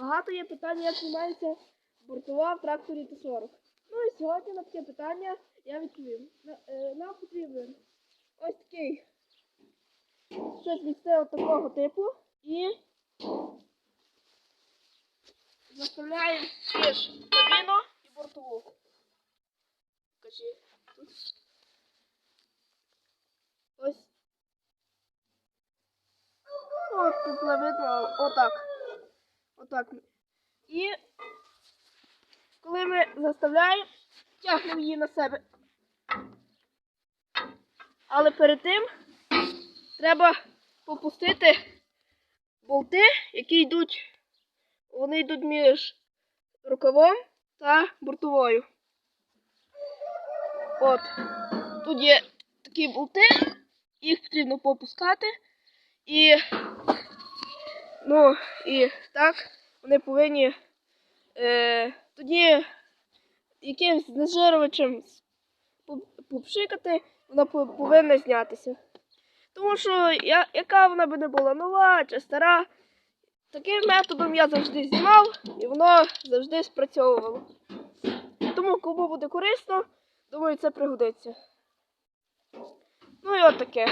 Багато є питань, як знімається бортова в тракторі Т-40. Ну і сьогодні на таке питання я відповім. Е, Нам потрібен ось такий щось місце от такого типу і заставляємо між кабіну і бортову. Кажи тут. Ось. От тут видно, отак. Отак. І коли ми заставляємо, тягнемо її на себе. Але перед тим треба попустити болти, які йдуть, вони йдуть між рукавом та бортовою. От. Тут є такі болти, їх потрібно попускати. І, ну, і так, вони повинні е, тоді якимсь знежирювачем поп- попшикати, вона повинна знятися. Тому що я, яка вона би не була нова чи стара, таким методом я завжди знімав і воно завжди спрацьовувало. Тому кому буде корисно, думаю, це пригодиться. Ну і от таке.